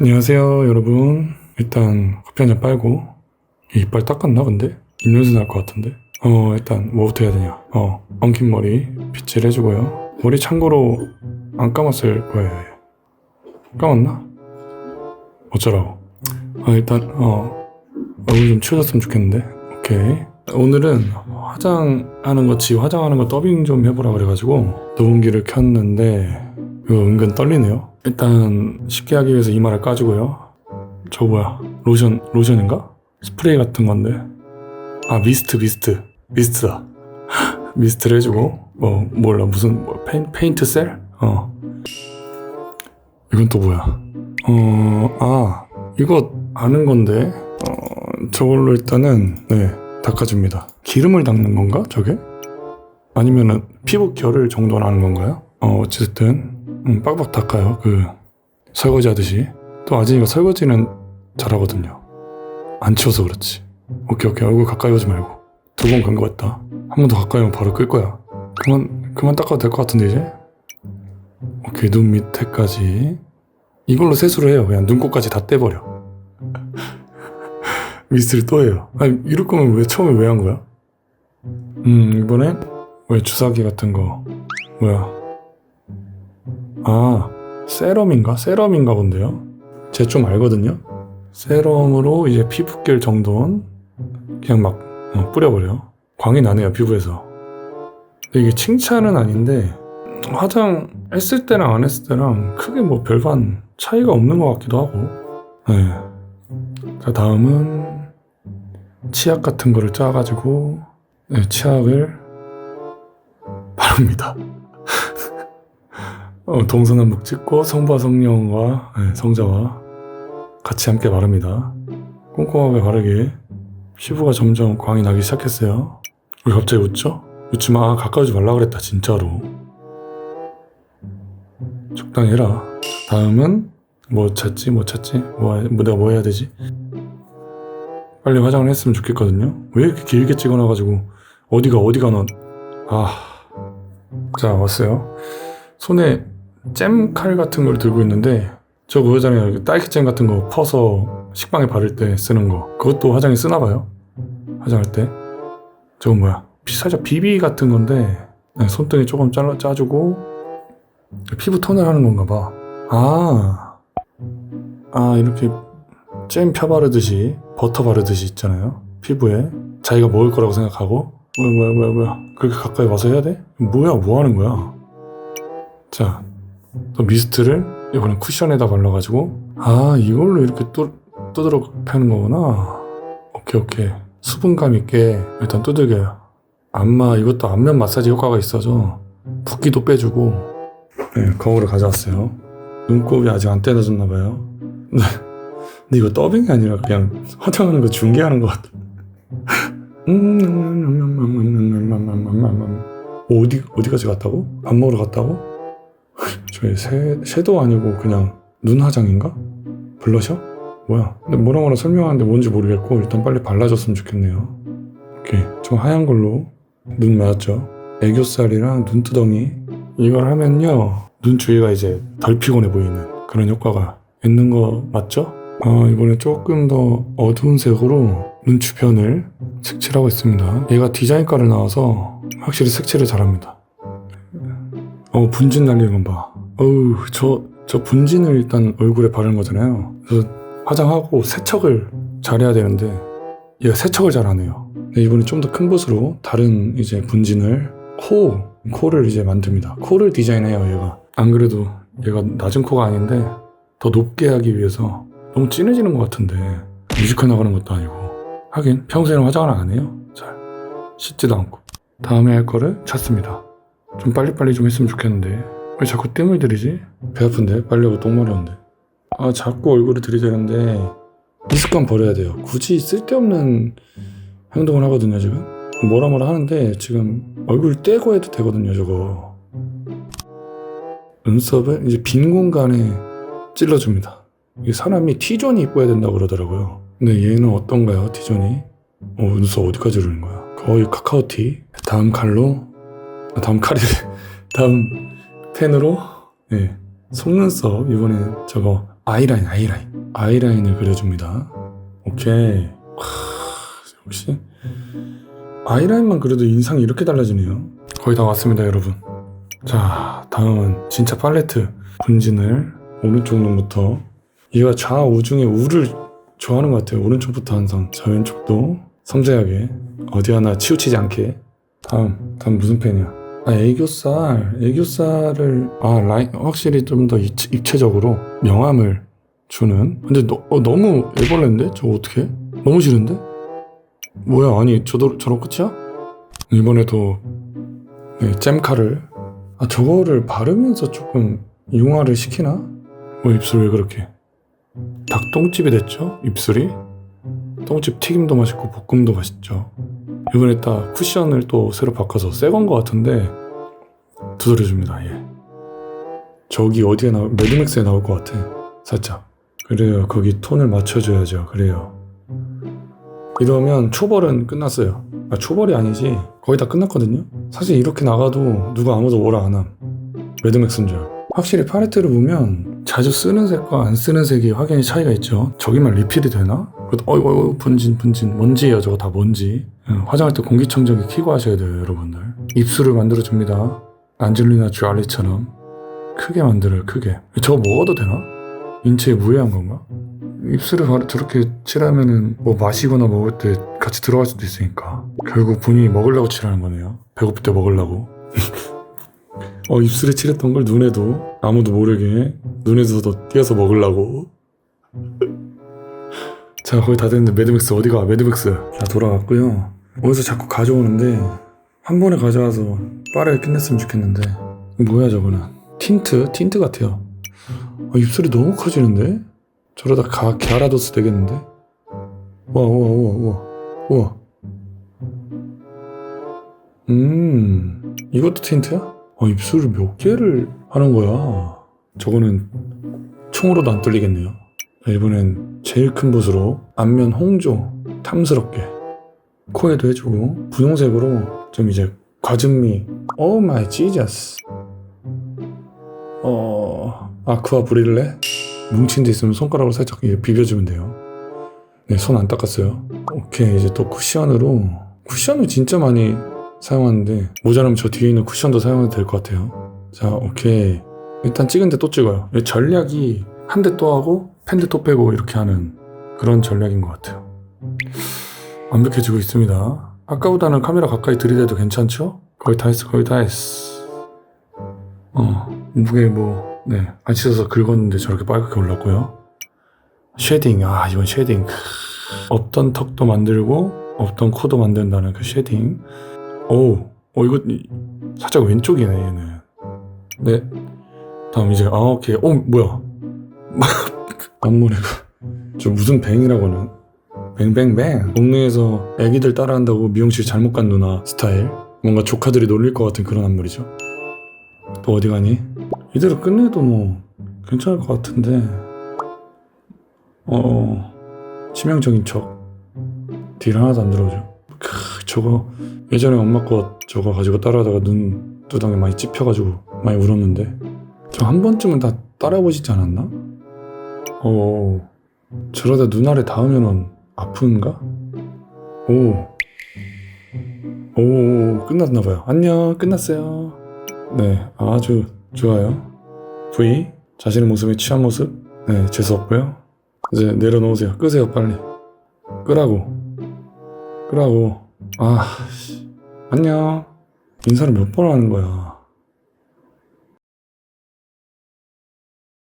안녕하세요 여러분. 일단 커피 한 잔 빨고 이 이빨 닦았나 근데? 입냄새 날것 같은데? 어 일단 뭐부터 해야 되냐? 어 엉킨 머리 빗질 해주고요. 머리 참고로 안 감았을 거예요. 얘. 감았나? 어쩌라고? 아 일단 어 얼굴 좀 치워졌으면 좋겠는데? 오케이. 오늘은 화장하는 거 지 화장하는 거 더빙 좀 해보라 그래가지고 녹음기를 켰는데 이거 은근 떨리네요. 일단 쉽게 하기 위해서 이마를 까주고요. 저 뭐야? 로션 로션인가? 스프레이 같은 건데. 아 미스트 미스트 미스트다. 미스트를 해주고 뭐 몰라 무슨 뭐 페인, 페인트 셀? 어. 이건 또 뭐야? 어 아 이거 아는 건데 어 저걸로 일단은 네 닦아줍니다. 기름을 닦는 건가 저게? 아니면은 피부 결을 정돈하는 하는 건가요? 어 어쨌든 음, 빡빡 닦아요. 그 설거지 하듯이. 또 아진이가 설거지는 잘하거든요. 안 치워서 그렇지. 오케이 오케이 얼굴 가까이 오지 말고. 두 번 간 것 같다. 한 번 더 가까이 오면 바로 끌 거야. 그만 그만 닦아도 될 것 같은데 이제. 오케이 눈 밑에까지. 이걸로 세수를 해요. 그냥 눈곱까지 다 떼버려. 미스를 또 해요. 아니 이럴 거면 왜 처음에 왜 한 거야? 음 이번엔 왜 주사기 같은 거 뭐야? 아, 세럼인가? 세럼인가 본데요? 제가 좀 알거든요? 세럼으로 이제 피부결 정돈 그냥 막 어, 뿌려버려. 광이 나네요, 피부에서. 이게 칭찬은 아닌데, 화장 했을 때랑 안 했을 때랑 크게 뭐 별반 차이가 없는 것 같기도 하고. 네. 자, 다음은 치약 같은 거를 짜가지고, 네, 치약을 바릅니다. 어, 동서남북 찍고 성부와 성령과 네, 성자와 같이 함께 바릅니다. 꼼꼼하게 바르게 피부가 점점 광이 나기 시작했어요. 왜 갑자기 웃죠? 웃지 마. 가까우지 말라 그랬다 진짜로. 적당히 해라. 다음은 뭐 찾지 뭐 찾지 뭐, 해- 뭐 내가 뭐 해야 되지? 빨리 화장을 했으면 좋겠거든요. 왜 이렇게 길게 찍어놔가지고 어디가 어디가 넌 아. 자 왔어요. 손에 잼 칼 같은 걸 들고 있는데 저 그거잖아요 딸기잼 같은 거 퍼서 식빵에 바를 때 쓰는 거. 그것도 화장에 쓰나 봐요. 화장할 때. 저건 뭐야? 비- 살짝 비비 같은 건데 네, 손등에 조금 잘라 짜주고 피부 톤을 하는 건가 봐 아. 아 이렇게 잼 펴 바르듯이 버터 바르듯이 있잖아요. 피부에. 자기가 먹을 거라고 생각하고. 뭐야 뭐야 뭐야 뭐야. 그렇게 가까이 와서 해야 돼? 뭐야 뭐 하는 거야? 자 또 미스트를 이번엔 쿠션에다 발라가지고 아 이걸로 이렇게 또 두드러 펴는 거구나 오케이 오케이 수분감 있게 일단 두들겨요 안마 이것도 안면 마사지 효과가 있어서 붓기도 빼주고 네 거울을 가져왔어요 눈곱이 아직 안 떼어졌나 봐요 네. 근데 이거 더빙이 아니라 그냥 화장하는 거 중계하는 것 같아 어디 어디까지 갔다고? 밥 먹으러 갔다고? 저희 새, 섀도우 아니고 그냥 눈 화장인가? 블러셔? 뭐야? 근데 뭐라 뭐라 설명하는데 뭔지 모르겠고 일단 빨리 발라줬으면 좋겠네요. 오케이. 좀 하얀 걸로 눈 맞았죠? 애교살이랑 눈두덩이 이걸 하면요 눈 주위가 이제 덜 피곤해 보이는 그런 효과가 있는 거 맞죠? 아 이번에 조금 더 어두운 색으로 눈 주변을 색칠하고 있습니다. 얘가 디자인과를 나와서 확실히 색칠을 잘합니다. 어 분진 날리는 건 봐. 어우 저, 저 분진을 일단 얼굴에 바르는 거잖아요. 그래서 화장하고 세척을 잘해야 되는데 얘가 세척을 잘 안 해요. 이번에 좀 더 큰 붓으로 다른 이제 분진을 코 코를 이제 만듭니다. 코를 디자인해요 얘가. 안 그래도 얘가 낮은 코가 아닌데 더 높게 하기 위해서 너무 진해지는 것 같은데 뮤지컬 나가는 것도 아니고 하긴 평소에는 화장을 안 해요. 잘 씻지도 않고 다음에 할 거를 찾습니다. 좀 빨리빨리 좀 했으면 좋겠는데 왜 자꾸 뜸을 들이지? 배 아픈데? 빨리 하고 똥 마려운데. 아 자꾸 얼굴을 들이대는데 이 습관 버려야 돼요. 굳이 쓸데없는 행동을 하거든요 지금. 뭐라 뭐라 하는데 지금 얼굴 떼고 해도 되거든요 저거. 눈썹을 이제 빈 공간에 찔러줍니다. 이 사람이 T존이 이뻐야 된다고 그러더라고요. 근데 얘는 어떤가요 T존이? 어 눈썹 어디까지 오르는 거야? 거의 카카오티 다음 칼로? 아, 다음 칼이 다음 펜으로? 네, 속눈썹 이번에 저거 아이라인 아이라인. 아이라인을 그려줍니다. 오케이. 하, 역시 아이라인만 그래도 인상이 이렇게 달라지네요. 거의 다 왔습니다 여러분. 자 다음은 진짜 팔레트 분진을 오른쪽 눈부터. 얘가 좌우 중에 우를 좋아하는 것 같아요. 오른쪽부터 항상 자 왼쪽도 섬세하게. 어디 하나 치우치지 않게. 다음 다음 무슨 펜이야 아 애교살. 애교살을 아 라인 확실히 좀 더 입체적으로 명암을 주는. 근데 너, 어, 너무 애벌레인데? 저거 어떻게 너무 싫은데? 뭐야 아니 저도 저런 끝이야? 이번에도 네, 잼칼을 아 저거를 바르면서 조금 융화를 시키나? 뭐 입술 왜 그렇게? 닭똥집이 됐죠? 입술이? 똥집 튀김도 맛있고 볶음도 맛있죠 이번에 딱 쿠션을 또 새로 바꿔서 새 건 것 같은데 두드려줍니다 예. 저기 어디에 나올 매드맥스에 나올 것 같아 살짝. 그래요 거기 톤을 맞춰줘야죠 그래요. 이러면 초벌은 끝났어요. 아 초벌이 아니지. 거의 다 끝났거든요. 사실 이렇게 나가도 누가 아무도 뭐라 안 함. 매드맥스인 줄 확실히 팔레트를 보면 자주 쓰는 색과 안 쓰는 색이 확연히 차이가 있죠. 저기만 리필이 되나? 어이구 어이구 분진 분진. 먼지예요 저거 다 먼지. 응, 화장할 때 공기청정기 켜고 하셔야 돼요 여러분들. 입술을 만들어줍니다. 안젤리나 주알리처럼. 크게 만들어요 크게. 저거 먹어도 되나? 인체에 무해한 건가? 입술을 바로 저렇게 칠하면은 뭐 마시거나 먹을 때 같이 들어갈 수도 있으니까. 결국 본인이 먹으려고 칠하는 거네요. 배고플 때 먹으려고. 어 입술에 칠했던 걸 눈에도 아무도 모르게 눈에서도 띄어서 먹으려고 자 거의 다 됐는데 매드맥스 어디가? 매드맥스. 자 돌아왔고요. 어디서 자꾸 가져오는데 한 번에 가져와서 빠르게 끝냈으면 좋겠는데. 뭐야 저거는? 틴트? 틴트 같아요. 아, 입술이 너무 커지는데? 저러다 가, 갸라도스 되겠는데? 우와 우와 우와 우와. 우와. 음 이것도 틴트야? 아 입술을 몇 개를 하는 거야? 저거는 총으로도 안 뚫리겠네요 자, 이번엔 제일 큰 붓으로 앞면 홍조 탐스럽게 코에도 해주고 분홍색으로 좀 이제 과즙미. 오 마이 지저스. 어 아쿠아 브릴레? 뭉친 데 있으면 손가락으로 살짝 비벼주면 돼요. 네 손 안 닦았어요. 오케이 이제 또 쿠션으로. 쿠션을 진짜 많이 사용하는데 모자라면 저 뒤에 있는 쿠션도 사용해도 될 것 같아요. 자 오케이. 일단 찍은데 또 찍어요. 이 전략이 한 대 또 하고 펜드 또 빼고 이렇게 하는 그런 전략인 것 같아요 완벽해지고 있습니다 아까보다는 카메라 가까이 들이대도 괜찮죠? 거의 다 했어 거의 다 했어 어 무게 뭐 네, 안 씻어서 긁었는데 저렇게 빨갛게 올랐고요. 쉐딩, 아, 이건 쉐딩. 없던 턱도 만들고, 없던 코도 만든다는 그 쉐딩. 오, 어, 이거, 이- 살짝 왼쪽이네, 얘는. 네. 다음 이제, 아, 오케이. 어, 뭐야. 앞머리가. 저 무슨 뱅이라고는. 뱅뱅뱅. 동네에서 애기들 따라한다고 미용실 잘못 간 누나 스타일. 뭔가 조카들이 놀릴 것 같은 그런 앞머리죠. 또 어디 가니? 이대로 끝내도 뭐 괜찮을 것 같은데 어 치명적인 척 딜 하나도 안 들어오죠 크 저거 예전에 엄마 거 저거 가지고 따라하다가 눈 두덩이 많이 찝혀가지고 많이 울었는데 저 한 번쯤은 다 따라해보시지 않았나? 어 저러다 눈 아래 닿으면은 아픈가? 오. 오, 끝났나봐요. 안녕, 끝났어요. 네, 아주 좋아요. V 자신의 모습에 취한 모습 네 재수 없고요 이제 내려놓으세요 끄세요 빨리 끄라고 끄라고 아 씨. 안녕 인사를 몇 번 하는 거야